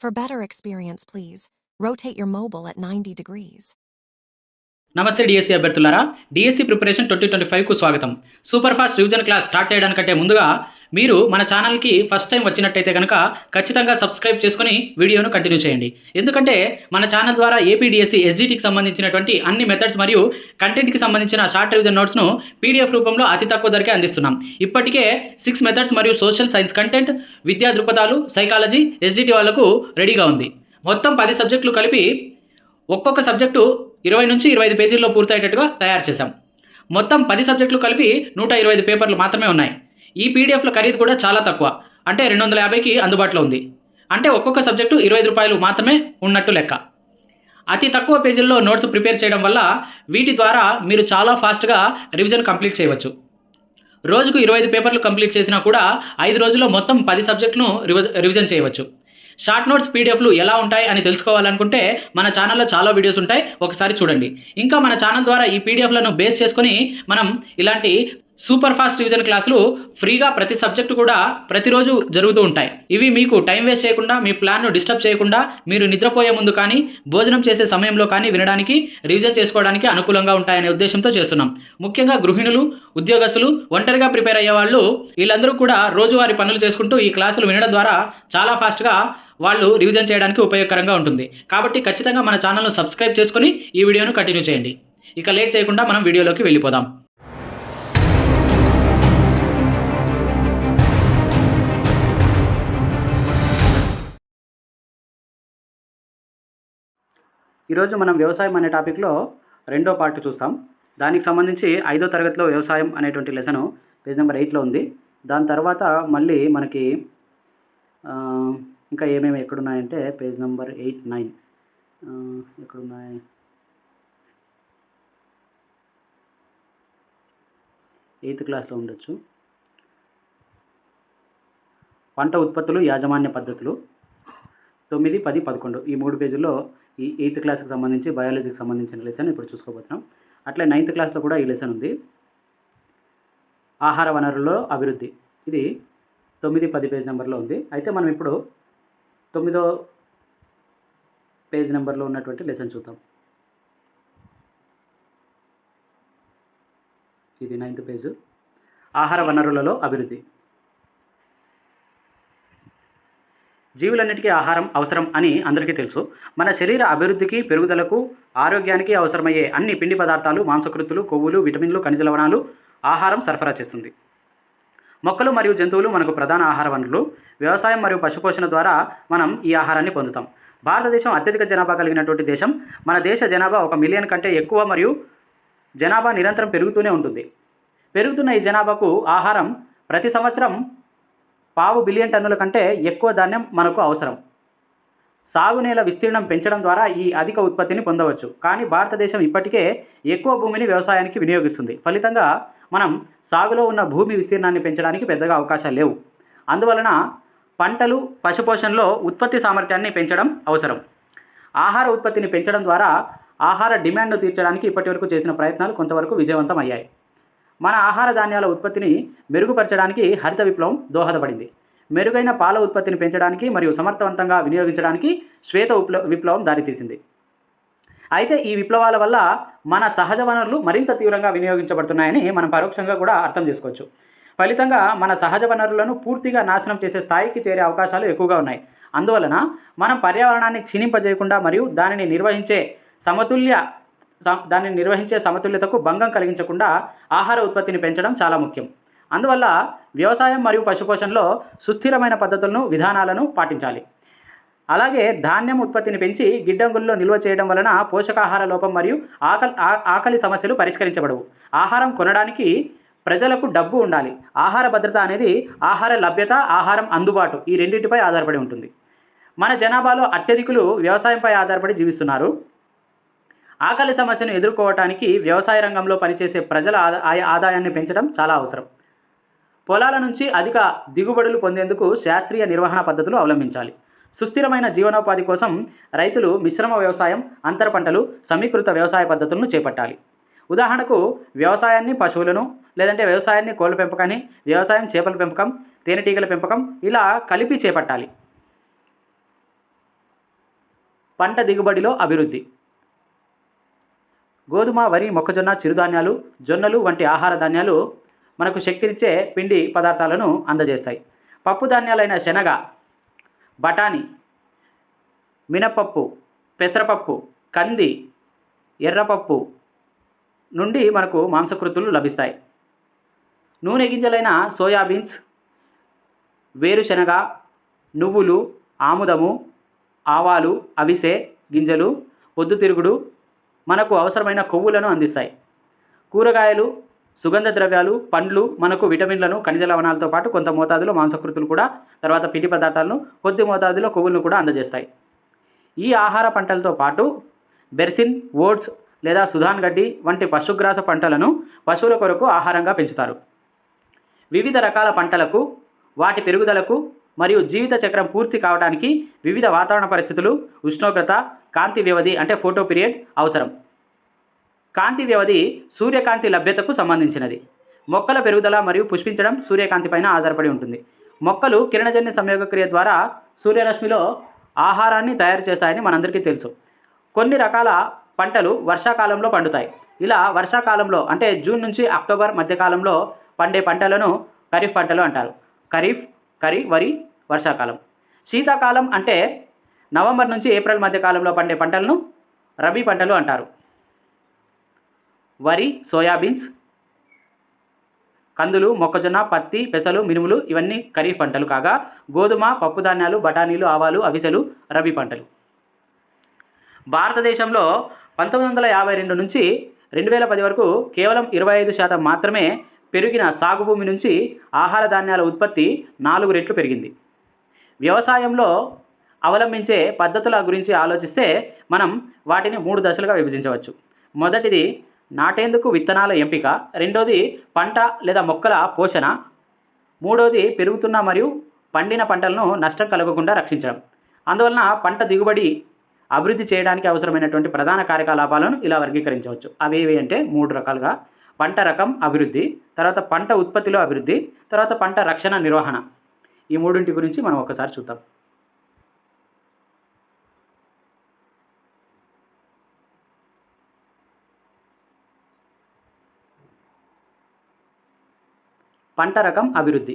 For better experience, please rotate your mobile at 90 degrees. నమస్తే DSC అభ్యర్థులారా DSC preparation twenty twenty ఫైవ్కు స్వాగతం super fast revision class start చేయడానికంటే ముందుగా మీరు మన ఛానల్కి ఫస్ట్ టైం వచ్చినట్టయితే కనుక ఖచ్చితంగా సబ్స్క్రైబ్ చేసుకుని వీడియోను కంటిన్యూ చేయండి. ఎందుకంటే మన ఛానల్ ద్వారా ఏపీడిఎస్సి ఎస్జిటికి సంబంధించినటువంటి అన్ని మెథడ్స్ మరియు కంటెంట్కి సంబంధించిన షార్ట్ రివిజన్ నోట్స్ను పీడిఎఫ్ రూపంలో అతి తక్కువ ధరకే అందిస్తున్నాం. ఇప్పటికే సిక్స్ మెథడ్స్ మరియు సోషల్ సైన్స్ కంటెంట్ విద్యా దృక్పథాలు సైకాలజీ ఎస్జిటి వాళ్ళకు రెడీగా ఉంది. మొత్తం పది సబ్జెక్టులు కలిపి ఒక్కొక్క సబ్జెక్టు ఇరవై నుంచి ఇరవై ఐదు పేజీల్లో పూర్తయ్యేటట్టుగా తయారు చేశాం. మొత్తం పది సబ్జెక్టులు కలిపి నూట ఇరవై ఐదు పేపర్లు మాత్రమే ఉన్నాయి. ఈ పీడిఎఫ్ల ఖరీదు కూడా చాలా తక్కువ. అంటే రెండు వందల యాభైకి అందుబాటులో ఉంది. అంటే ఒక్కొక్క సబ్జెక్టు ఇరవై రూపాయలు మాత్రమే ఉన్నట్టు లెక్క. అతి తక్కువ పేజీల్లో నోట్స్ ప్రిపేర్ చేయడం వల్ల వీటి ద్వారా మీరు చాలా ఫాస్ట్గా రివిజన్ కంప్లీట్ చేయవచ్చు. రోజుకు ఇరవై ఐదు పేపర్లు కంప్లీట్ చేసినా కూడా ఐదు రోజుల్లో మొత్తం పది సబ్జెక్టును రివ రివిజన్ చేయవచ్చు. షార్ట్ నోట్స్ పీడిఎఫ్లు ఎలా ఉంటాయి అని తెలుసుకోవాలనుకుంటే మన ఛానల్లో చాలా వీడియోస్ ఉంటాయి. ఒకసారి చూడండి. ఇంకా మన ఛానల్ ద్వారా ఈ పీడిఎఫ్లను బేస్ చేసుకొని మనం ఇలాంటి సూపర్ ఫాస్ట్ రివిజన్ క్లాసులు ఫ్రీగా ప్రతి సబ్జెక్టు కూడా ప్రతిరోజు జరుగుతూ ఉంటాయి. ఇవి మీకు టైం వేస్ట్ చేయకుండా మీ ప్లాన్ను డిస్టర్బ్ చేయకుండా మీరు నిద్రపోయే ముందు కానీ భోజనం చేసే సమయంలో కానీ వినడానికి రివిజన్ చేసుకోవడానికి అనుకూలంగా ఉంటాయనే ఉద్దేశంతో చేస్తున్నాం. ముఖ్యంగా గృహిణులు ఉద్యోగస్తులు ఒంటరిగా ప్రిపేర్ అయ్యే వాళ్ళు వీళ్ళందరూ కూడా రోజువారీ పనులు చేసుకుంటూ ఈ క్లాసులు వినడం ద్వారా చాలా ఫాస్ట్గా వాళ్ళు రివిజన్ చేయడానికి ఉపయోగకరంగా ఉంటుంది. కాబట్టి ఖచ్చితంగా మన ఛానల్ను సబ్స్క్రైబ్ చేసుకొని ఈ వీడియోను కంటిన్యూ చేయండి. ఇక లేట్ చేయకుండా మనం వీడియోలోకి వెళ్ళిపోదాం. ఈరోజు మనం వ్యవసాయం అనే టాపిక్లో రెండో పార్ట్ చూస్తాం. దానికి సంబంధించి ఐదో తరగతిలో వ్యవసాయం అనేటువంటి లెసను పేజ్ నెంబర్ ఎయిట్లో ఉంది. దాని తర్వాత మళ్ళీ మనకి ఇంకా ఏమేమి ఎక్కడున్నాయంటే పేజ్ నెంబర్ ఎయిట్ నైన్ ఎక్కడున్నాయి? ఎయిత్ క్లాస్లో ఉండొచ్చు. పంట ఉత్పత్తులు యాజమాన్య పద్ధతులు. తొమ్మిది పది పదకొండు. ఈ మూడు పేజీల్లో ఈ ఎయిత్ క్లాస్కి సంబంధించి బయాలజీకి సంబంధించిన లెసన్ ఇప్పుడు చూసుకోబోతున్నాం. అట్లే నైన్త్ క్లాస్లో కూడా ఈ లెసన్ ఉంది. ఆహార వనరుల్లో అభివృద్ధి. ఇది తొమ్మిది పది పేజ్ నెంబర్లో ఉంది. అయితే మనం ఇప్పుడు తొమ్మిదో పేజ్ నెంబర్లో ఉన్నటువంటి లెసన్ చూద్దాం. ఇది నైన్త్ పేజ్ ఆహార వనరులలో అభివృద్ధి. జీవులన్నిటికీ ఆహారం అవసరం అని అందరికీ తెలుసు. మన శరీర అభివృద్ధికి పెరుగుదలకు ఆరోగ్యానికి అవసరమయ్యే అన్ని పిండి పదార్థాలు మాంసకృతులు కొవ్వులు విటమిన్లు ఖనిజ లవణాలు ఆహారం సరఫరా చేస్తుంది. మొక్కలు మరియు జంతువులు మనకు ప్రధాన ఆహార వనరులు. వ్యవసాయం మరియు పశుపోషణ ద్వారా మనం ఈ ఆహారాన్ని పొందుతాం. భారతదేశం అత్యధిక జనాభా కలిగినటువంటి దేశం. మన దేశ జనాభా ఒక మిలియన్ కంటే ఎక్కువ మరియు జనాభా నిరంతరం పెరుగుతూనే ఉంటుంది. పెరుగుతున్న ఈ జనాభాకు ఆహారం ప్రతి సంవత్సరం పావు బిలియన్ టన్నుల కంటే ఎక్కువ ధాన్యం మనకు అవసరం. సాగునేల విస్తీర్ణం పెంచడం ద్వారా ఈ అధిక ఉత్పత్తిని పొందవచ్చు. కానీ భారతదేశం ఇప్పటికే ఎక్కువ భూమిని వ్యవసాయానికి వినియోగిస్తుంది. ఫలితంగా మనం సాగులో ఉన్న భూమి విస్తీర్ణాన్ని పెంచడానికి పెద్దగా అవకాశాలు లేవు. అందువలన పంటలు పశుపోషణలో ఉత్పత్తి సామర్థ్యాన్ని పెంచడం అవసరం. ఆహార ఉత్పత్తిని పెంచడం ద్వారా ఆహార డిమాండ్ను తీర్చడానికి ఇప్పటివరకు చేసిన ప్రయత్నాలు కొంతవరకు విజయవంతం అయ్యాయి. మన ఆహార ధాన్యాల ఉత్పత్తిని మెరుగుపరచడానికి హరిత విప్లవం దోహదపడింది. మెరుగైన పాల ఉత్పత్తిని పెంచడానికి మరియు సమర్థవంతంగా వినియోగించడానికి శ్వేత విప్లవ విప్లవం దారితీసింది. అయితే ఈ విప్లవాల వల్ల మన సహజ వనరులు మరింత తీవ్రంగా వినియోగించబడుతున్నాయని మనం పరోక్షంగా కూడా అర్థం చేసుకోవచ్చు. ఫలితంగా మన సహజ వనరులను పూర్తిగా నాశనం చేసే స్థాయికి చేరే అవకాశాలు ఎక్కువగా ఉన్నాయి. అందువలన మనం పర్యావరణాన్ని క్షీణింపజేయకుండా మరియు దానిని నిర్వహించే సమతుల్య దాన్ని నిర్వహించే సమతుల్యతకు భంగం కలిగించకుండా ఆహార ఉత్పత్తిని పెంచడం చాలా ముఖ్యం. అందువల్ల వ్యవసాయం మరియు పశుపోషణలో సుస్థిరమైన పద్ధతులను విధానాలను పాటించాలి. అలాగే ధాన్యం ఉత్పత్తిని పెంచి గిడ్డంగుల్లో నిల్వ చేయడం వలన పోషకాహార లోపం మరియు ఆకలి ఆ- ఆకలి సమస్యలు పరిష్కరించబడవు. ఆహారం కొనడానికి ప్రజలకు డబ్బు ఉండాలి. ఆహార భద్రత అనేది ఆహార లభ్యత ఆహారం అందుబాటు ఈ రెండింటిపై ఆధారపడి ఉంటుంది. మన జనాభాలో అత్యధికులు వ్యవసాయంపై ఆధారపడి జీవిస్తున్నారు. ఆకలి సమస్యను ఎదుర్కోవటానికి వ్యవసాయ రంగంలో పనిచేసే ప్రజల ఆదా- ఆదాయాన్ని పెంచడం చాలా అవసరం. పొలాల నుంచి అధిక దిగుబడులు పొందేందుకు శాస్త్రీయ నిర్వహణ పద్ధతులు అవలంబించాలి. సుస్థిరమైన జీవనోపాధి కోసం రైతులు మిశ్రమ వ్యవసాయం అంతర పంటలు సమీకృత వ్యవసాయ పద్ధతులను చేపట్టాలి. ఉదాహరణకు వ్యవసాయాన్ని పశువులను లేదంటే వ్యవసాయాన్ని కోళ్ళ పెంపకాన్ని వ్యవసాయం చేపల పెంపకం తేనెటీగల పెంపకం ఇలా కలిపి చేపట్టాలి. పంట దిగుబడిలో అభివృద్ధి. గోధుమ వరి మొక్కజొన్న చిరుధాన్యాలు జొన్నలు వంటి ఆహార ధాన్యాలు మనకు శక్తినిచ్చే పిండి పదార్థాలను అందజేస్తాయి. పప్పు ధాన్యాలైన శనగ బఠానీ మినపప్పు పెసరపప్పు కంది ఎర్రపప్పు నుండి మనకు మాంసకృతులు లభిస్తాయి. నూనె గింజలైన సోయాబీన్స్ వేరుశనగ నువ్వులు ఆముదము ఆవాలు అవిసె గింజలు పొద్దుతిరుగుడు మనకు అవసరమైన కొవ్వులను అందిస్తాయి. కూరగాయలు సుగంధ ద్రవ్యాలు పండ్లు మనకు విటమిన్లను ఖనిజ లవణాలతో పాటు కొంత మోతాదులో మాంసకృతులు కూడా తర్వాత పిండి పదార్థాలను కొద్ది మోతాదులో కొవ్వులను కూడా అందజేస్తాయి. ఈ ఆహార పంటలతో పాటు బెర్సిన్ ఓట్స్ లేదా సుధాన్ గడ్డి వంటి పశుగ్రాస పంటలను పశువుల కొరకు ఆహారంగా పెంచుతారు. వివిధ రకాల పంటలకు వాటి పెరుగుదలకు మరియు జీవిత చక్రం పూర్తి కావడానికి వివిధ వాతావరణ పరిస్థితులు ఉష్ణోగ్రత కాంతి వ్యవధి అంటే ఫోటో పీరియడ్ అవసరం. కాంతి వ్యవధి సూర్యకాంతి లభ్యతకు సంబంధించినది. మొక్కల పెరుగుదల మరియు పుష్పించడం సూర్యకాంతి పైన ఆధారపడి ఉంటుంది. మొక్కలు కిరణజన్య సంయోగక్రియ ద్వారా సూర్యరశ్మిలో ఆహారాన్ని తయారు చేస్తాయని మనందరికీ తెలుసు. కొన్ని రకాల పంటలు వర్షాకాలంలో పండుతాయి. ఇలా వర్షాకాలంలో అంటే జూన్ నుంచి అక్టోబర్ మధ్యకాలంలో పండే పంటలను ఖరీఫ్ పంటలు అంటారు. ఖరీఫ్ ఖరీ వరి వర్షాకాలం. శీతాకాలం అంటే నవంబర్ నుంచి ఏప్రిల్ మధ్య కాలంలో పండే పంటలను రబీ పంటలు అంటారు. వరి సోయాబీన్స్ కందులు మొక్కజొన్న పత్తి పెసలు మినుములు ఇవన్నీ ఖరీఫ్ పంటలు కాగా గోధుమ పప్పుధాన్యాలు బఠానీలు ఆవాలు అవిసెలు రబీ పంటలు. భారతదేశంలో పంతొమ్మిది వందల యాభై రెండు నుంచి రెండు వేల పది వరకు కేవలం ఇరవై ఐదు శాతం మాత్రమే పెరిగిన సాగు భూమి నుంచి ఆహార ధాన్యాల ఉత్పత్తి నాలుగు రెట్లు పెరిగింది. వ్యవసాయంలో అవలంబించే పద్ధతుల గురించి ఆలోచిస్తే మనం వాటిని మూడు దశలుగా విభజించవచ్చు. మొదటిది నాటేందుకు విత్తనాల ఎంపిక. రెండోది పంట లేదా మొక్కల పోషణ. మూడోది పెరుగుతున్న మరియు పండిన పంటలను నష్టం కలగకుండా రక్షించడం. అందువలన పంట దిగుబడి అభివృద్ధి చేయడానికి అవసరమైనటువంటి ప్రధాన కార్యకలాపాలను ఇలా వర్గీకరించవచ్చు. అవి ఏవి అంటే మూడు రకాలుగా. పంట రకం అభివృద్ధి తర్వాత పంట ఉత్పత్తిలో అభివృద్ధి తర్వాత పంట రక్షణ నిర్వహణ. ఈ మూడింటి గురించి మనం ఒకసారి చూద్దాం. పంట రకం అభివృద్ధి.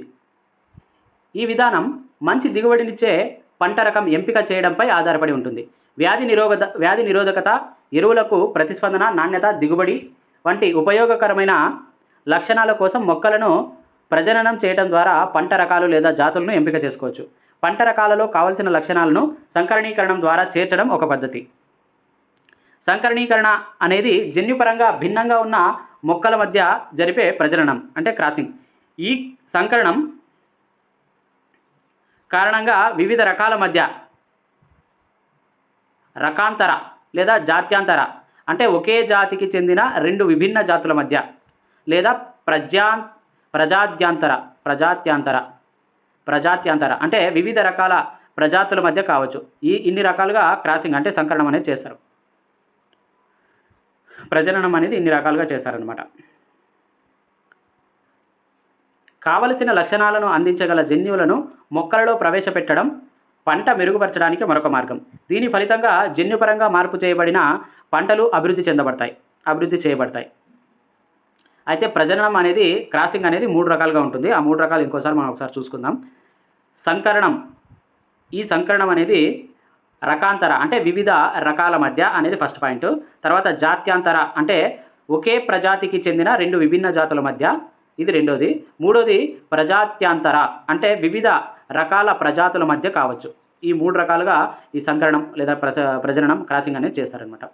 ఈ విధానం మంచి దిగుబడినిచ్చే పంట రకం ఎంపిక చేయడంపై ఆధారపడి ఉంటుంది. వ్యాధి నిరోధక వ్యాధి నిరోధకత ఎరువులకు ప్రతిస్పందన నాణ్యత దిగుబడి వంటి ఉపయోగకరమైన లక్షణాల కోసం మొక్కలను ప్రజననం చేయడం ద్వారా పంట రకాలు లేదా జాతులను ఎంపిక చేసుకోవచ్చు. పంట రకాలలో కావలసిన లక్షణాలను సంకరణీకరణం ద్వారా చేర్చడం ఒక పద్ధతి. సంకరణీకరణ అనేది జన్యుపరంగా భిన్నంగా ఉన్న మొక్కల మధ్య జరిపే ప్రజననం అంటే క్రాసింగ్ ఈ సంకరణం కారణంగా వివిధ రకాల మధ్య రకాంతర లేదా జాత్యాంతర అంటే ఒకే జాతికి చెందిన రెండు విభిన్న జాతుల మధ్య లేదా ప్రజా ప్రజాత్యాంతర ప్రజాత్యాంతర ప్రజాత్యాంతర అంటే వివిధ రకాల ప్రజాతుల మధ్య కావచ్చు. ఈ ఇన్ని రకాలుగా క్రాసింగ్ అంటే సంకరణం అనేది చేస్తారు. ప్రజలనం అనేది ఇన్ని రకాలుగా చేస్తారనమాట కావలసిన లక్షణాలను అందించగల జన్యువులను మొక్కలలో ప్రవేశపెట్టడం పంట మెరుగుపరచడానికి మరొక మార్గం. దీని ఫలితంగా జన్యుపరంగా మార్పు చేయబడిన పంటలు అభివృద్ధి చెందబడతాయి. అభివృద్ధి చేయబడతాయి. అయితే ప్రజననం అనేది క్రాసింగ్ అనేది మూడు రకాలుగా ఉంటుంది. ఆ మూడు రకాలు ఇంకోసారి మనం ఒకసారి చూసుకుందాం. సంకరణం. ఈ సంకరణం అనేది రకాంతర అంటే వివిధ రకాల మధ్య అనేది ఫస్ట్ పాయింట్. తర్వాత జాత్యాంతర అంటే ఒకే ప్రజాతికి చెందిన రెండు విభిన్న జాతుల మధ్య ఇది రెండోది. మూడోది ప్రజాత్యాంతర అంటే వివిధ రకాల ప్రజాతుల మధ్య కావచ్చు. ఈ మూడు రకాలుగా ఈ సంకరణం లేదా ప్రజ ప్రజననం క్రాసింగ్ అనేది చేస్తారనమాట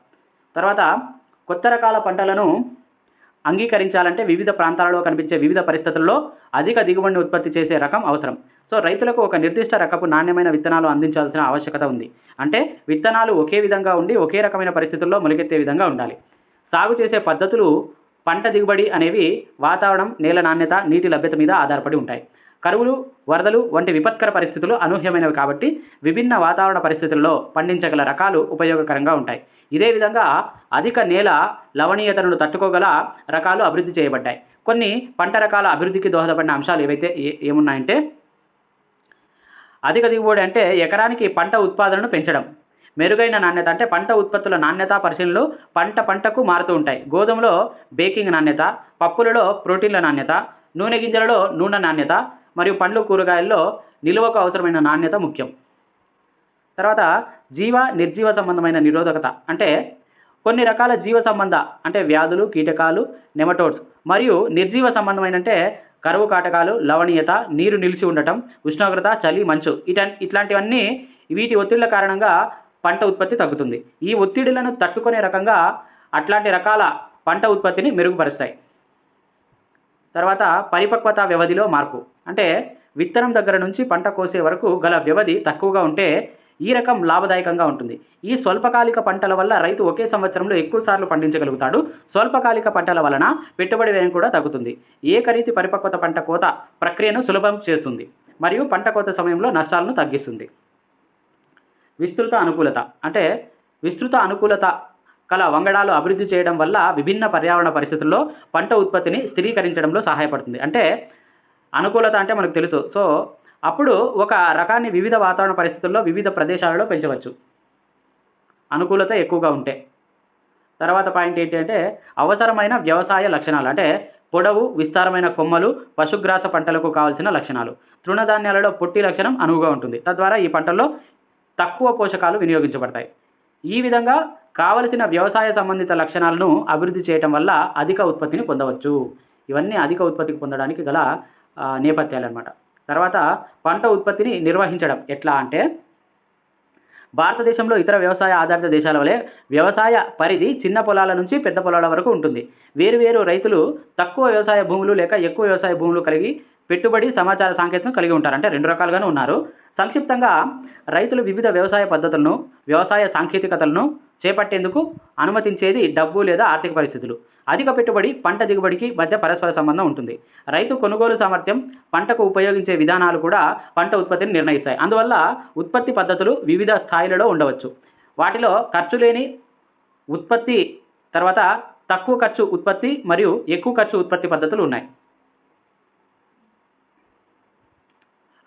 తర్వాత కొత్త రకాల పంటలను అంగీకరించాలంటే వివిధ ప్రాంతాలలో కనిపించే వివిధ పరిస్థితుల్లో అధిక దిగుబడిని ఉత్పత్తి చేసే రకం అవసరం. సో రైతులకు ఒక నిర్దిష్ట రకపు నాణ్యమైన విత్తనాలు అందించాల్సిన ఆవశ్యకత ఉంది. అంటే విత్తనాలు ఒకే విధంగా ఉండి ఒకే రకమైన పరిస్థితుల్లో మొలకెత్తే విధంగా ఉండాలి. సాగు చేసే పద్ధతులు పంట దిగుబడి అనేవి వాతావరణం నేల నాణ్యత నీటి లభ్యత మీద ఆధారపడి ఉంటాయి. కరువులు వరదలు వంటి విపత్కర పరిస్థితులు అనూహ్యమైనవి కాబట్టి విభిన్న వాతావరణ పరిస్థితులలో పండించగల రకాలు ఉపయోగకరంగా ఉంటాయి. ఇదే విధంగా అధిక నేల లవణీయతను తట్టుకోగల రకాలు అభివృద్ధి చేయబడ్డాయి. కొన్ని పంట రకాల అభివృద్ధికి దోహదపడిన అంశాలు ఏవైతే ఏ- ఏమున్నాయంటే అధిక దిగుబడి అంటే ఎకరానికి పంట ఉత్పాదనను పెంచడం. మెరుగైన నాణ్యత అంటే పంట ఉత్పత్తుల నాణ్యత పరిశీలనలు పంట పంటకు మారుతూ ఉంటాయి. గోధుమలో బేకింగ్ నాణ్యత పప్పులలో ప్రోటీన్ల నాణ్యత నూనె గింజలలో నూనె నాణ్యత మరియు పండ్లు కూరగాయల్లో నిల్వకు అవసరమైన నాణ్యత ముఖ్యం. తర్వాత జీవ నిర్జీవ సంబంధమైన నిరోధకత అంటే కొన్ని రకాల జీవ సంబంధ అంటే వ్యాధులు కీటకాలు నెమటోడ్స్ మరియు నిర్జీవ సంబంధమైన అంటే కరువు కాటకాలు లవణీయత నీరు నిలిచి ఉండటం ఉష్ణోగ్రత చలి మంచు ఇట ఇట్లాంటివన్నీ వీటి ఒత్తిళ్ళ కారణంగా పంట ఉత్పత్తి తగ్గుతుంది. ఈ ఒత్తిడులను తట్టుకునే రకంగా అట్లాంటి రకాల పంట ఉత్పత్తిని మెరుగుపరుస్తాయి. తర్వాత పరిపక్వత వ్యవధిలో మార్పు. అంటే విత్తనం దగ్గర నుంచి పంట కోసే వరకు గల వ్యవధి తక్కువగా ఉంటే ఈ రకం లాభదాయకంగా ఉంటుంది. ఈ స్వల్పకాలిక పంటల వల్ల రైతు ఒకే సంవత్సరంలో ఎక్కువ సార్లు పండించగలుగుతాడు. స్వల్పకాలిక పంటల వలన పెట్టుబడి వ్యయం కూడా తగ్గుతుంది. ఏకరీతి పరిపక్వత పంట కోత ప్రక్రియను సులభం చేస్తుంది. మరియు పంట కోత సమయంలో నష్టాలను తగ్గిస్తుంది. విస్తృత అనుకూలత. అంటే విస్తృత అనుకూలత కల వంగడాలు అభివృద్ధి చేయడం వల్ల విభిన్న పర్యావరణ పరిస్థితుల్లో పంట ఉత్పత్తిని స్థిరీకరించడంలో సహాయపడుతుంది. అంటే అనుకూలత అంటే మనకు తెలుసు. సో అప్పుడు ఒక రకాన్ని వివిధ వాతావరణ పరిస్థితుల్లో వివిధ ప్రదేశాలలో పెంచవచ్చు. అనుకూలత ఎక్కువగా ఉంటే. తర్వాత పాయింట్ ఏంటంటే అవసరమైన వ్యవసాయ లక్షణాలు. అంటే పొడవు విస్తారమైన కొమ్మలు పశుగ్రాస పంటలకు కావాల్సిన లక్షణాలు. తృణధాన్యాలలో పొట్టి లక్షణం అనువుగా ఉంటుంది. తద్వారా ఈ పంటల్లో తక్కువ పోషకాలు వినియోగించబడతాయి. ఈ విధంగా కావలసిన వ్యవసాయ సంబంధిత లక్షణాలను అభివృద్ధి చేయటం వల్ల అధిక ఉత్పత్తిని పొందవచ్చు. ఇవన్నీ అధిక ఉత్పత్తికి పొందడానికి గల నేపథ్యాలు అనమాట తర్వాత పంట ఉత్పత్తిని నిర్వహించడం ఎట్లా అంటే భారతదేశంలో ఇతర వ్యవసాయ ఆధారిత దేశాల వలె వ్యవసాయ పరిధి చిన్న పొలాల నుంచి పెద్ద పొలాల వరకు ఉంటుంది. వేరువేరు రైతులు తక్కువ వ్యవసాయ భూములు లేక ఎక్కువ వ్యవసాయ భూములు కలిగి పెట్టుబడి సమాచార సాంకేతికం కలిగి ఉంటారు. అంటే రెండు రకాలుగానే ఉన్నారు. సంక్షిప్తంగా రైతులు వివిధ వ్యవసాయ పద్ధతులను వ్యవసాయ సాంకేతికతలను చేపట్టేందుకు అనుమతించేది డబ్బు లేదా ఆర్థిక పరిస్థితులు. అధిక పెట్టుబడి పంట దిగుబడికి మధ్య పరస్పర సంబంధం ఉంటుంది. రైతు కొనుగోలు సామర్థ్యం పంటకు ఉపయోగించే విధానాలు కూడా పంట ఉత్పత్తిని నిర్ణయిస్తాయి. అందువల్ల ఉత్పత్తి పద్ధతులు వివిధ స్థాయిలలో ఉండవచ్చు. వాటిలో ఖర్చు లేని ఉత్పత్తి తర్వాత తక్కువ ఖర్చు ఉత్పత్తి మరియు ఎక్కువ ఖర్చు ఉత్పత్తి పద్ధతులు ఉన్నాయి.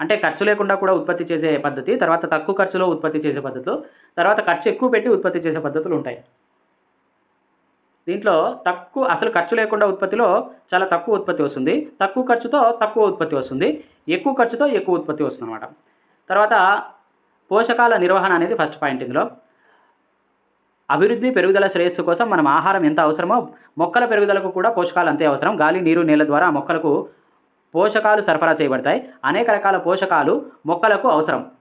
అంటే ఖర్చు లేకుండా కూడా ఉత్పత్తి చేసే పద్ధతి తర్వాత తక్కువ ఖర్చులో ఉత్పత్తి చేసే పద్ధతులు తర్వాత ఖర్చు ఎక్కువ పెట్టి ఉత్పత్తి చేసే పద్ధతులు ఉంటాయి. దీంట్లో తక్కువ అసలు ఖర్చు లేకుండా ఉత్పత్తిలో చాలా తక్కువ ఉత్పత్తి వస్తుంది. తక్కువ ఖర్చుతో తక్కువ ఉత్పత్తి వస్తుంది. ఎక్కువ ఖర్చుతో ఎక్కువ ఉత్పత్తి వస్తుంది అనమాట తర్వాత పోషకాల నిర్వహణ అనేది ఫస్ట్ పాయింట్ ఇందులో. అభివృద్ధి పెరుగుదల శ్రేయస్సు కోసం మనం ఆహారం ఎంత అవసరమో మొక్కల పెరుగుదలకు కూడా పోషకాలు అంతే అవసరం. గాలి నీరు నీళ్ళ ద్వారా మొక్కలకు పోషకాలు సరఫరా చేయబడతాయి. అనేక రకాల పోషకాలు మొక్కలకు అవసరం.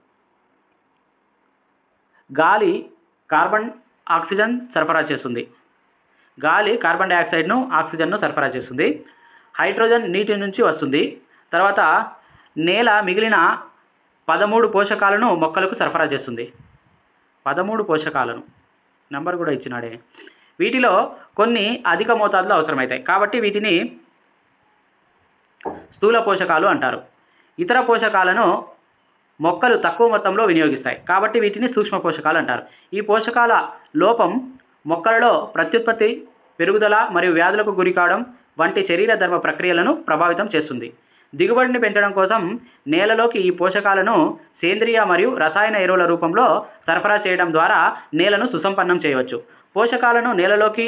గాలి కార్బన్ ఆక్సిజన్ సరఫరా చేస్తుంది. గాలి కార్బన్ డైఆక్సైడ్ను ఆక్సిజన్ను సరఫరా చేస్తుంది. హైడ్రోజన్ నీటి నుంచి వస్తుంది. తర్వాత నేల మిగిలిన పదమూడు పోషకాలను మొక్కలకు సరఫరా చేస్తుంది. పదమూడు పోషకాలను. నంబర్ కూడా ఇచ్చినాడే. వీటిలో కొన్ని అధిక మోతాదులో అవసరమవుతాయి. కాబట్టి వీటిని స్థూల పోషకాలు అంటారు. ఇతర పోషకాలను మొక్కలు తక్కువ మొత్తంలో వినియోగిస్తాయి. కాబట్టి వీటిని సూక్ష్మ పోషకాలు అంటారు. ఈ పోషకాల లోపం మొక్కలలో ప్రత్యుత్పత్తి పెరుగుదల మరియు వ్యాధులకు గురి కావడం వంటి శరీర ధర్మ ప్రక్రియలను ప్రభావితం చేస్తుంది. దిగుబడిని పెంచడం కోసం నేలలోకి ఈ పోషకాలను సేంద్రియ మరియు రసాయన ఎరువుల రూపంలో సరఫరా చేయడం ద్వారా నేలను సుసంపన్నం చేయవచ్చు. పోషకాలను నేలలోకి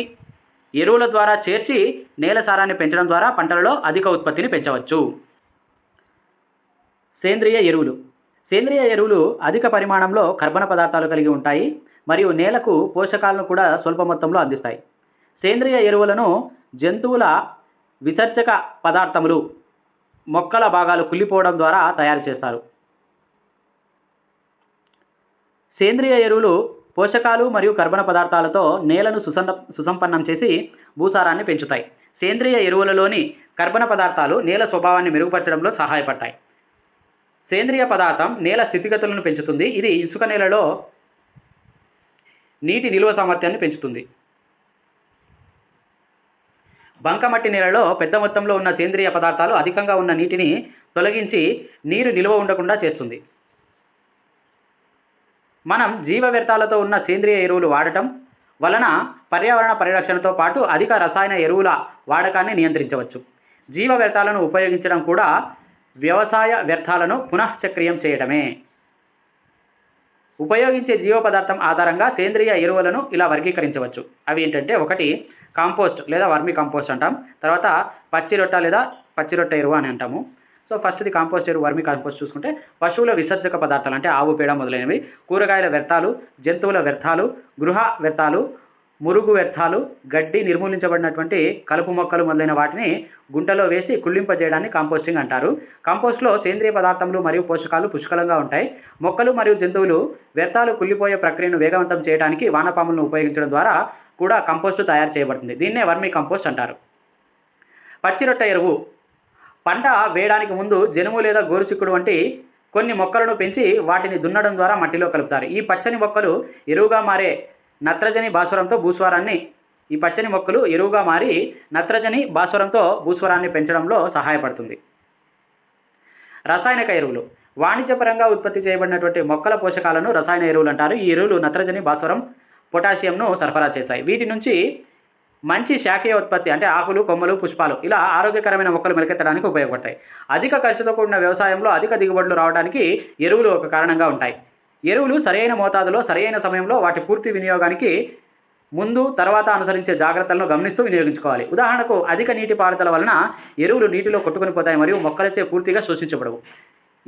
ఎరువుల ద్వారా చేర్చి నేల సారాన్ని పెంచడం ద్వారా పంటలలో అధిక ఉత్పత్తిని పెంచవచ్చు. సేంద్రియ ఎరువులు. సేంద్రియ ఎరువులు అధిక పరిమాణంలో కర్బన పదార్థాలు కలిగి ఉంటాయి మరియు నేలకు పోషకాలను కూడా స్వల్ప మొత్తంలో అందిస్తాయి. సేంద్రియ ఎరువులను జంతువుల విసర్జక పదార్థములు మొక్కల భాగాలు కుళ్ళిపోవడం ద్వారా తయారు చేస్తారు. సేంద్రియ ఎరువులు పోషకాలు మరియు కర్బన పదార్థాలతో నేలను సుసంద సుసంపన్నం చేసి భూసారాన్ని పెంచుతాయి. సేంద్రియ ఎరువులలోని కర్బన పదార్థాలు నేల స్వభావాన్ని మెరుగుపరచడంలో సహాయపడతాయి. సేంద్రియ పదార్థం నేల స్థితిగతులను పెంచుతుంది. ఇది ఇసుక నేలలో నీటి నిల్వ సామర్థ్యాన్ని పెంచుతుంది. బంకమట్టి నేలలో పెద్ద మొత్తంలో ఉన్న సేంద్రియ పదార్థాలు అధికంగా ఉన్న నీటిని తొలగించి నీరు నిల్వ ఉండకుండా చేస్తుంది. మనం జీవ వ్యర్థాలతో ఉన్న సేంద్రియ ఎరువులు వాడటం వలన పర్యావరణ పరిరక్షణతో పాటు అధిక రసాయన ఎరువుల వాడకాన్ని నియంత్రించవచ్చు. జీవ వ్యర్థాలను ఉపయోగించడం కూడా వ్యవసాయ వ్యర్థాలను పునఃచక్రియం చేయడమే. ఉపయోగించే జీవ పదార్థం ఆధారంగా సేంద్రియ ఎరువులను ఇలా వర్గీకరించవచ్చు. అవి ఏంటంటే ఒకటి కాంపోస్ట్ లేదా వర్మి కాంపోస్ట్ అంటాం. తర్వాత పచ్చి రొట్ట లేదా పచ్చి రొట్ట ఎరువు అని అంటాము. సో ఫస్ట్ది కాంపోస్ట్ ఎరువు వర్మి కాంపోస్ట్ చూసుకుంటే పశువుల విసర్జక పదార్థాలు అంటే ఆవు పేడ మొదలైనవి. కూరగాయల వ్యర్థాలు జంతువుల వ్యర్థాలు గృహ వ్యర్థాలు మురుగు వ్యర్థాలు గడ్డి నిర్మూలించబడినటువంటి కలుపు మొక్కలు మొదలైన వాటిని గుంటలో వేసి కుళ్ళింపజేయడాన్ని కాంపోస్టింగ్ అంటారు. కాంపోస్ట్లో సేంద్రియ పదార్థములు మరియు పోషకాలు పుష్కలంగా ఉంటాయి. మొక్కలు మరియు జంతువులు వ్యర్థాలు కుళ్ళిపోయే ప్రక్రియను వేగవంతం చేయడానికి వానపాములను ఉపయోగించడం ద్వారా కూడా కంపోస్టు తయారు చేయబడుతుంది. దీన్నే వర్మి కంపోస్ట్ అంటారు. పచ్చిరొట్ట ఎరువు. పంట వేయడానికి ముందు జనుము లేదా గోరుచిక్కుడు వంటి కొన్ని మొక్కలను పెంచి వాటిని దున్నడం ద్వారా మట్టిలో కలుపుతారు. ఈ పచ్చని మొక్కలు ఎరువుగా మారే నత్రజని భాస్వరంతో భూస్వరాన్ని ఈ పచ్చని మొక్కలు ఎరువుగా మారి నత్రజని భాస్వరంతో భూస్వరాన్ని పెంచడంలో సహాయపడుతుంది. రసాయనిక ఎరువులు. వాణిజ్యపరంగా ఉత్పత్తి చేయబడినటువంటి మొక్కల పోషకాలను రసాయన ఎరువులు అంటారు. ఈ ఎరువులు నత్రజని భాస్వరం పొటాషియంను సరఫరా చేస్తాయి. వీటి నుంచి మంచి శాఖీయ ఉత్పత్తి అంటే ఆకులు కొమ్మలు పుష్పాలు ఇలా ఆరోగ్యకరమైన మొక్కలు మెలకెత్తడానికి ఉపయోగపడతాయి. అధిక ఖర్చుతో కూడిన వ్యవసాయంలో అధిక దిగుబడులు రావడానికి ఎరువులు ఒక కారణంగా ఉంటాయి. ఎరువులు సరైన మోతాదులో సరైన సమయంలో వాటి పూర్తి వినియోగానికి ముందు తర్వాత అనుసరించే జాగ్రత్తలను గమనిస్తూ వినియోగించుకోవాలి. ఉదాహరణకు అధిక నీటి పారుదల వలన ఎరువులు నీటిలో కొట్టుకుని పోతాయి మరియు మొక్కలచే పూర్తిగా శోషించబడవు.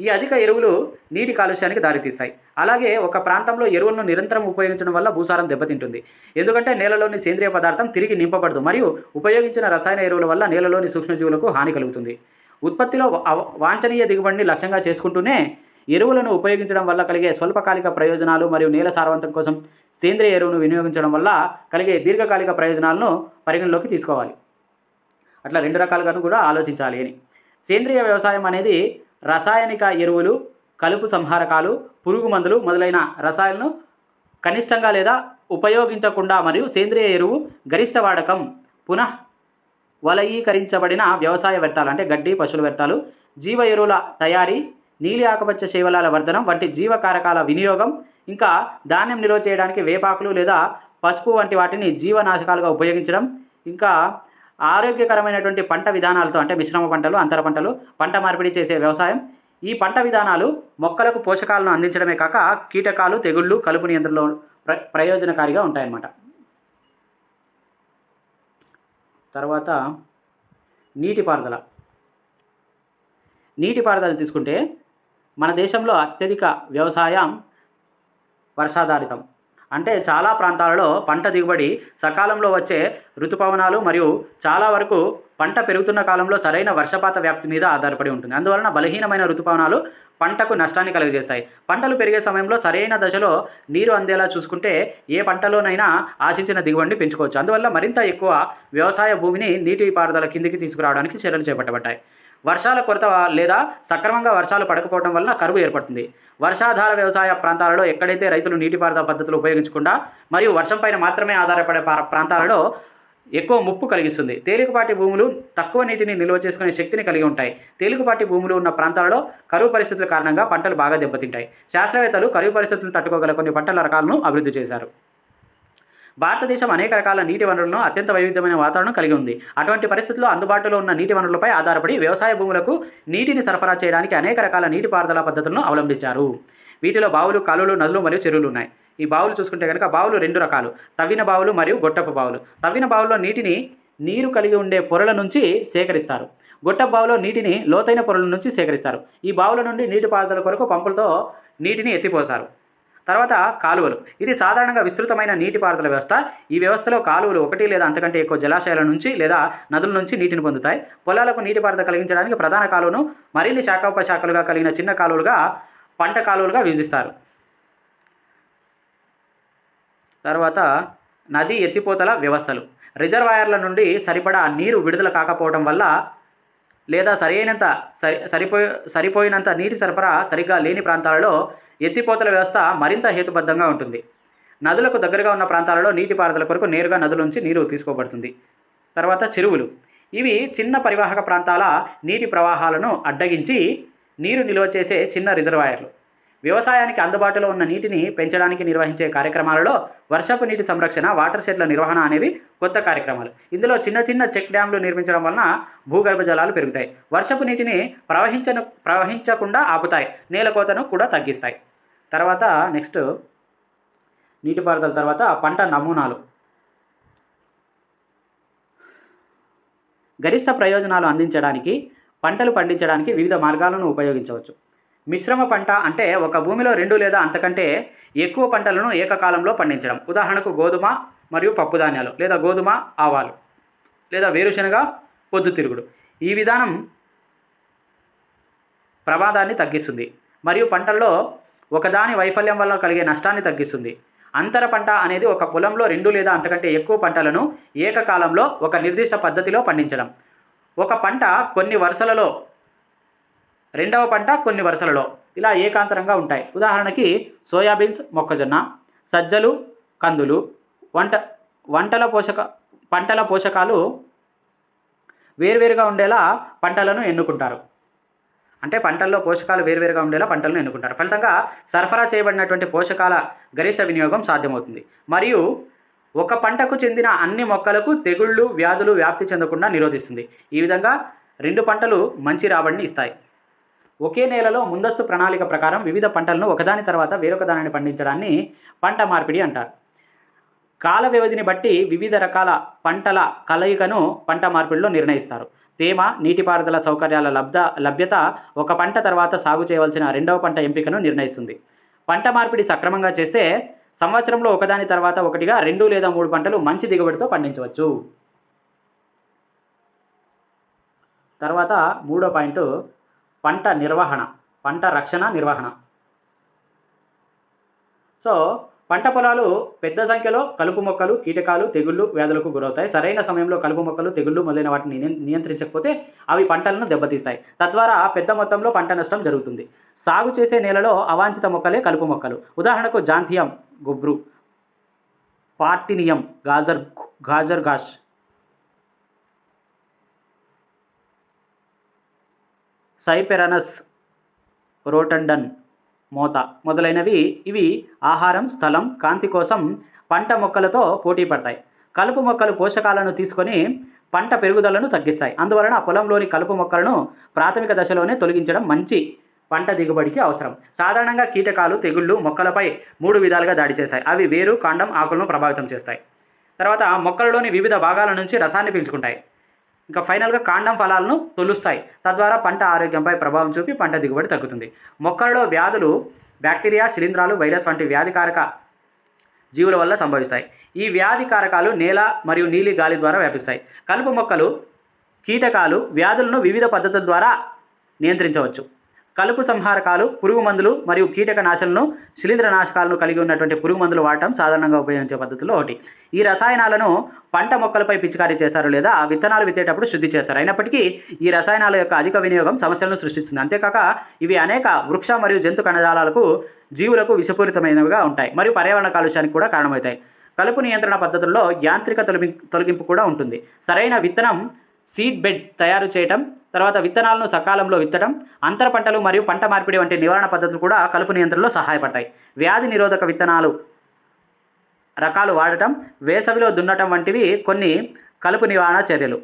ఈ అధిక ఎరువులు నీటి కాలుష్యానికి దారితీస్తాయి. అలాగే ఒక ప్రాంతంలో ఎరువులను నిరంతరం ఉపయోగించడం వల్ల భూసారం దెబ్బతింటుంది. ఎందుకంటే నేలలోని సేంద్రియ పదార్థం తిరిగి నింపబడదు మరియు ఉపయోగించిన రసాయన ఎరువుల వల్ల నేలలోని సూక్ష్మజీవులకు హాని కలుగుతుంది. ఉత్పత్తిలో వాంఛనీయ దిగుబడిని లక్ష్యంగా చేసుకుంటూనే ఎరువులను ఉపయోగించడం వల్ల కలిగే స్వల్పకాలిక ప్రయోజనాలు మరియు నేల సారవంతం కోసం సేంద్రియ ఎరువును వినియోగించడం వల్ల కలిగే దీర్ఘకాలిక ప్రయోజనాలను పరిగణలోకి తీసుకోవాలి. అట్లా రెండు రకాలుగాను కూడా ఆలోచించాలి అని. సేంద్రియ వ్యవసాయం అనేది రసాయనిక ఎరువులు కలుపు సంహారకాలు పురుగు మందులు మొదలైన రసాయలను కనిష్టంగా లేదా ఉపయోగించకుండా మరియు సేంద్రియ ఎరువు గరిష్ట వాడకం పునః వలయీకరించబడిన వ్యవసాయ వ్యర్థాలు అంటే గడ్డి పశువుల వ్యర్థాలు జీవ ఎరువుల తయారీ నీలి ఆకుపచ్చ శైవలాల వర్ధనం వంటి జీవకారకాల వినియోగం ఇంకా ధాన్యం నిల్వ చేయడానికి వేపాకులు లేదా పసుపు వంటి వాటిని జీవనాశకాలుగా ఉపయోగించడం ఇంకా ఆరోగ్యకరమైనటువంటి పంట విధానాలతో అంటే మిశ్రమ పంటలు అంతర పంటలు పంట మార్పిడి చేసే వ్యవసాయం. ఈ పంట విధానాలు మొక్కలకు పోషకాలను అందించడమే కాక కీటకాలు తెగుళ్ళు కలుపు నియంత్రణలో ప్ర ప్రయోజనకారిగా ఉంటాయన్నమాట. తర్వాత నీటిపారుదల. నీటిపారుదల తీసుకుంటే మన దేశంలో అత్యధిక వ్యవసాయం వర్షాధారితం. అంటే చాలా ప్రాంతాలలో పంట దిగుబడి సకాలంలో వచ్చే ఋతుపవనాలు మరియు చాలా వరకు పంట పెరుగుతున్న కాలంలో సరైన వర్షపాత వ్యాప్తి మీద ఆధారపడి ఉంటుంది. అందువలన బలహీనమైన ఋతుపవనాలు పంటకు నష్టాన్ని కలుగజేస్తాయి. పంటలు పెరిగే సమయంలో సరైన దశలో నీరు అందేలా చూసుకుంటే ఏ పంటలోనైనా ఆశించిన దిగుబడిని పెంచుకోవచ్చు. అందువల్ల మరింత ఎక్కువ వ్యవసాయ భూమిని నీటి పారుదల కిందికి తీసుకురావడానికి చర్యలు చేపట్టబడ్డాయి. వర్షాల కొరత లేదా సక్రమంగా వర్షాలు పడకపోవడం వలన కరువు ఏర్పడుతుంది. వర్షాధార వ్యవసాయ ప్రాంతాలలో ఎక్కడైతే రైతులు నీటిపారుదల పద్ధతులు ఉపయోగించకుండా మరియు వర్షం పైన మాత్రమే ఆధారపడే ప్రాంతాలలో ఎక్కువ ముప్పు కలిగిస్తుంది. తేలికపాటి భూములు తక్కువ నీటిని నిల్వ చేసుకునే శక్తిని కలిగి ఉంటాయి. తేలికపాటి భూములు ఉన్న ప్రాంతాలలో కరువు పరిస్థితుల కారణంగా పంటలు బాగా దెబ్బతింటాయి. శాస్త్రవేత్తలు కరువు పరిస్థితులను తట్టుకోగల కొన్ని పంటల రకాలను అభివృద్ధి చేశారు. భారతదేశం అనేక రకాల నీటి వనరులను అత్యంత వైవిధ్యమైన వాతావరణం కలిగి ఉంది. అటువంటి పరిస్థితుల్లో అందుబాటులో ఉన్న నీటి వనరులపై ఆధారపడి వ్యవసాయ భూములకు నీటిని సరఫరా చేయడానికి అనేక రకాల నీటిపారుదల పద్ధతులను అవలంబించారు. వీటిలో బావులు కాలువలు నదులు మరియు చెరువులు ఉన్నాయి. ఈ బావులు చూసుకుంటే కనుక బావులు రెండు రకాలు. తవ్విన బావులు మరియు గొట్టపు బావులు. తవ్విన బావుల్లో నీటిని నీరు కలిగి ఉండే పొరల నుంచి సేకరిస్తారు. గొట్టపు బావులో నీటిని లోతైన పొరల నుంచి సేకరిస్తారు. ఈ బావుల నుండి నీటిపారుదల కొరకు పంపులతో నీటిని ఎత్తిపోస్తారు తర్వాత కాలువలు. ఇది సాధారణంగా విస్తృతమైన నీటిపారుదల వ్యవస్థ. ఈ వ్యవస్థలో కాలువలు ఒకటి లేదా అంతకంటే ఎక్కువ జలాశయాల నుంచి లేదా నదుల నుంచి నీటిని పొందుతాయి. పొలాలకు నీటిపారుదల కలిగించడానికి ప్రధాన కాలువను మరిన్ని శాఖోపశాఖలుగా కలిగిన చిన్న కాలువలుగా పంట కాలువలుగా విభజిస్తారు. తర్వాత నది ఎత్తిపోతల వ్యవస్థలు. రిజర్వాయర్ల నుండి సరిపడా నీరు విడుదల కాకపోవడం వల్ల లేదా సరైనంత సరి సరిపోయి సరిపోయినంత నీటి సరఫరా సరిగ్గా లేని ప్రాంతాలలో ఎత్తిపోతల వ్యవస్థ మరింత హేతుబద్ధంగా ఉంటుంది. నదులకు దగ్గరగా ఉన్న ప్రాంతాలలో నీటిపారుదల కొరకు నేరుగా నదుల నుంచి నీరు తీసుకోబడుతుంది. తర్వాత చెరువులు. ఇవి చిన్న పరివాహక ప్రాంతాల నీటి ప్రవాహాలను అడ్డగించి నీరు నిల్వ చేసే చిన్న రిజర్వాయర్లు. వ్యవసాయానికి అందుబాటులో ఉన్న నీటిని పెంచడానికి నిర్వహించే కార్యక్రమాలలో వర్షపు నీటి సంరక్షణ వాటర్ షెడ్ల నిర్వహణ అనేవి కొత్త కార్యక్రమాలు. ఇందులో చిన్న చిన్న చెక్ డ్యాంలు నిర్మించడం వలన భూగర్భ జలాలు పెరుగుతాయి. వర్షపు నీటిని ప్రవహించను ప్రవహించకుండా ఆపుతాయి. నేల కోతను కూడా తగ్గిస్తాయి. తర్వాత నెక్స్ట్ నీటిపారుదల తర్వాత పంట నమూనాలు. గరిష్ట ప్రయోజనాలు అందించడానికి పంటలు పండించడానికి వివిధ మార్గాలను ఉపయోగించవచ్చు. మిశ్రమ పంట అంటే ఒక భూమిలో రెండు లేదా అంతకంటే ఎక్కువ పంటలను ఏకకాలంలో పండించడం. ఉదాహరణకు గోధుమ మరియు పప్పుధాన్యాలు లేదా గోధుమ ఆవాలు లేదా వేరుశనగ పొద్దుతిరుగుడు ఈ విధానం ప్రమాదాన్ని తగ్గిస్తుంది. మరియు పంటల్లో ఒకదాని వైఫల్యం వల్ల కలిగే నష్టాన్ని తగ్గిస్తుంది. అంతర పంట అనేది ఒక పొలంలో రెండు లేదా అంతకంటే ఎక్కువ పంటలను ఏకకాలంలో ఒక నిర్దిష్ట పద్ధతిలో పండించడం. ఒక పంట కొన్ని వరుసలలో రెండవ పంట కొన్ని వరుసలలో ఇలా ఏకాంతరంగా ఉంటాయి. ఉదాహరణకి సోయాబీన్స్ మొక్కజొన్న సజ్జలు కందులు వంట వంటల పోషక పంటల పోషకాలు వేరువేరుగా ఉండేలా పంటలను ఎన్నుకుంటారు. అంటే పంటల్లో పోషకాలు వేరువేరుగా ఉండేలా పంటలను ఎన్నుకుంటారు. ఫలితంగా సరఫరా చేయబడినటువంటి పోషకాల గరిష్ట వినియోగం సాధ్యమవుతుంది. మరియు ఒక పంటకు చెందిన అన్ని మొక్కలకు తెగుళ్ళు వ్యాధులు వ్యాప్తి చెందకుండా నిరోధిస్తుంది. ఈ విధంగా రెండు పంటలు మంచి రాబడిని ఇస్తాయి. ఒకే నేలలో ముందస్తు ప్రణాళిక ప్రకారం వివిధ పంటలను ఒకదాని తర్వాత వేరొక దానిని పండించడాన్ని పంట మార్పిడి అంటారు. కాల వ్యవధిని బట్టి వివిధ రకాల పంటల కలయికను పంట మార్పిడిలో నిర్ణయిస్తారు. తేమ నీటిపారుదల సౌకర్యాల లబ్ధ లభ్యత ఒక పంట తర్వాత సాగు చేయవలసిన రెండవ పంట ఎంపికను నిర్ణయిస్తుంది. పంట మార్పిడి సక్రమంగా చేస్తే సంవత్సరంలో ఒకదాని తర్వాత ఒకటిగా రెండు లేదా మూడు పంటలు మంచి దిగుబడితో పండించవచ్చు. తర్వాత మూడో పాయింట్ పంట నిర్వహణ పంట రక్షణ నిర్వహణ. సో పంట పొలాలు పెద్ద సంఖ్యలో కలుపు మొక్కలు కీటకాలు తెగుళ్ళు వ్యాధులకు గురవుతాయి. సరైన సమయంలో కలుపు మొక్కలు తెగుళ్ళు మొదలైన వాటిని నియంత్రించకపోతే అవి పంటలను దెబ్బతీస్తాయి. తద్వారా పెద్ద మొత్తంలో పంట నష్టం జరుగుతుంది. సాగు చేసే నేలలో అవాంఛిత మొక్కలే కలుపు మొక్కలు. ఉదాహరణకు Xanthium గుబ్రు Parthenium gajar gajar ghas Cyperus rotundus మోత మొదలైనవి ఇవి ఆహారం స్థలం కాంతి కోసం పంట మొక్కలతో పోటీ పడతాయి. కలుపు మొక్కలు పోషకాలను తీసుకొని పంట పెరుగుదలను తగ్గిస్తాయి. అందువలన పొలంలోని కలుపు మొక్కలను ప్రాథమిక దశలోనే తొలగించడం మంచి పంట దిగుబడికి అవసరం. సాధారణంగా కీటకాలు తెగుళ్ళు మొక్కలపై మూడు విధాలుగా దాడి చేస్తాయి. అవి వేరు కాండం ఆకులను ప్రభావితం చేస్తాయి. తర్వాత మొక్కలలోని వివిధ భాగాల నుంచి రసాన్ని పీల్చుకుంటాయి ఇంకా ఫైనల్గా కాండం ఫలాలను తొలుస్తాయి. తద్వారా పంట ఆరోగ్యంపై ప్రభావం చూపి పంట దిగుబడి తగ్గుతుంది. మొక్కలలో వ్యాధులు బ్యాక్టీరియా శిలీంధ్రాలు వైరస్ వంటి వ్యాధికారక జీవుల వల్ల సంభవిస్తాయి. ఈ వ్యాధి కారకాలు నేల మరియు నీలి గాలి ద్వారా వ్యాపిస్తాయి. కలుపు మొక్కలు కీటకాలు వ్యాధులను వివిధ పద్ధతుల ద్వారా నియంత్రించవచ్చు. కలుపు సంహారకాలు పురుగు మందులు మరియు కీటక నాశనలను శిలీంద్ర నాశకాలను కలిగి ఉన్నటువంటి పురుగు మందులు వాడటం సాధారణంగా ఉపయోగించే పద్ధతుల్లో ఒకటి. ఈ రసాయనాలను పంట మొక్కలపై పిచికారీ చేస్తారు లేదా విత్తనాలు విత్తేటప్పుడు శుద్ధి చేస్తారు. అయినప్పటికీ ఈ రసాయనాల యొక్క అధిక వినియోగం సమస్యలను సృష్టిస్తుంది. అంతేకాక ఇవి అనేక వృక్ష మరియు జంతు కణజాలాలకు జీవులకు విషపూరితమైనవిగా ఉంటాయి మరియు పర్యావరణ కాలుష్యానికి కూడా కారణమవుతాయి. కలుపు నియంత్రణ పద్ధతుల్లో యాంత్రిక తొలగి తొలగింపు కూడా ఉంటుంది. సరైన విత్తనం సీడ్ బెడ్ తయారు చేయటం తర్వాత విత్తనాలను సకాలంలో విత్తడం అంతర పంటలు మరియు పంట మార్పిడి వంటి నివారణ పద్ధతులు కూడా కలుపు నియంత్రణలో సహాయపడతాయి. వ్యాధి నిరోధక విత్తనాలు రకాలు వాడటం వేసవిలో దున్నటం వంటివి కొన్ని కలుపు నివారణ చర్యలు.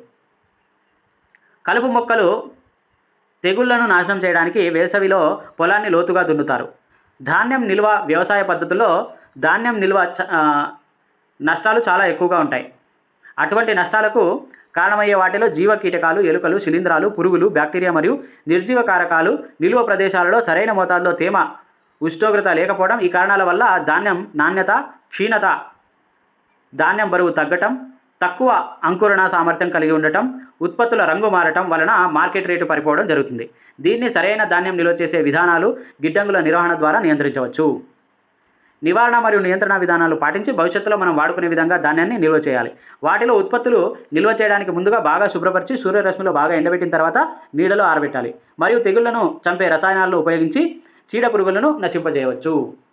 కలుపు మొక్కలు తెగుళ్ళను నాశనం చేయడానికి వేసవిలో పొలాన్ని లోతుగా దున్నుతారు. ధాన్యం నిల్వ వ్యవసాయ పద్ధతుల్లో ధాన్యం నిల్వ చ- నష్టాలు చాలా ఎక్కువగా ఉంటాయి. అటువంటి నష్టాలకు కారణమయ్యే వాటిలో జీవ కీటకాలు ఎలుకలు శిలీంధ్రాలు పురుగులు బ్యాక్టీరియా మరియు నిర్జీవ కారకాలు నిల్వ ప్రదేశాలలో సరైన మోతాదులో తేమ ఉష్ణోగ్రత లేకపోవడం ఈ కారణాల వల్ల ధాన్యం నాణ్యత క్షీణత ధాన్యం బరువు తగ్గటం తక్కువ అంకురణ సామర్థ్యం కలిగి ఉండటం ఉత్పత్తుల రంగు మారటం వలన మార్కెట్ రేటు పడిపోవడం జరుగుతుంది. దీన్ని సరైన ధాన్యం నిల్వ చేసే విధానాలు గిడ్డంగుల నిర్వహణ ద్వారా నియంత్రించవచ్చు. నివారణ మరియు నియంత్రణ విధానాలు పాటించి భవిష్యత్తులో మనం వాడుకునే విధంగా ధాన్యాన్ని నిల్వ చేయాలి. వాటిలో ఉత్పత్తులు నిల్వ చేయడానికి ముందుగా బాగా శుభ్రపరిచి సూర్యరశ్మిలో బాగా ఎండబెట్టిన తర్వాత నీడలో ఆరబెట్టాలి. మరియు తెగుళ్ళను చంపే రసాయనాలను ఉపయోగించి చీడ పురుగులను నశింపజేయవచ్చు.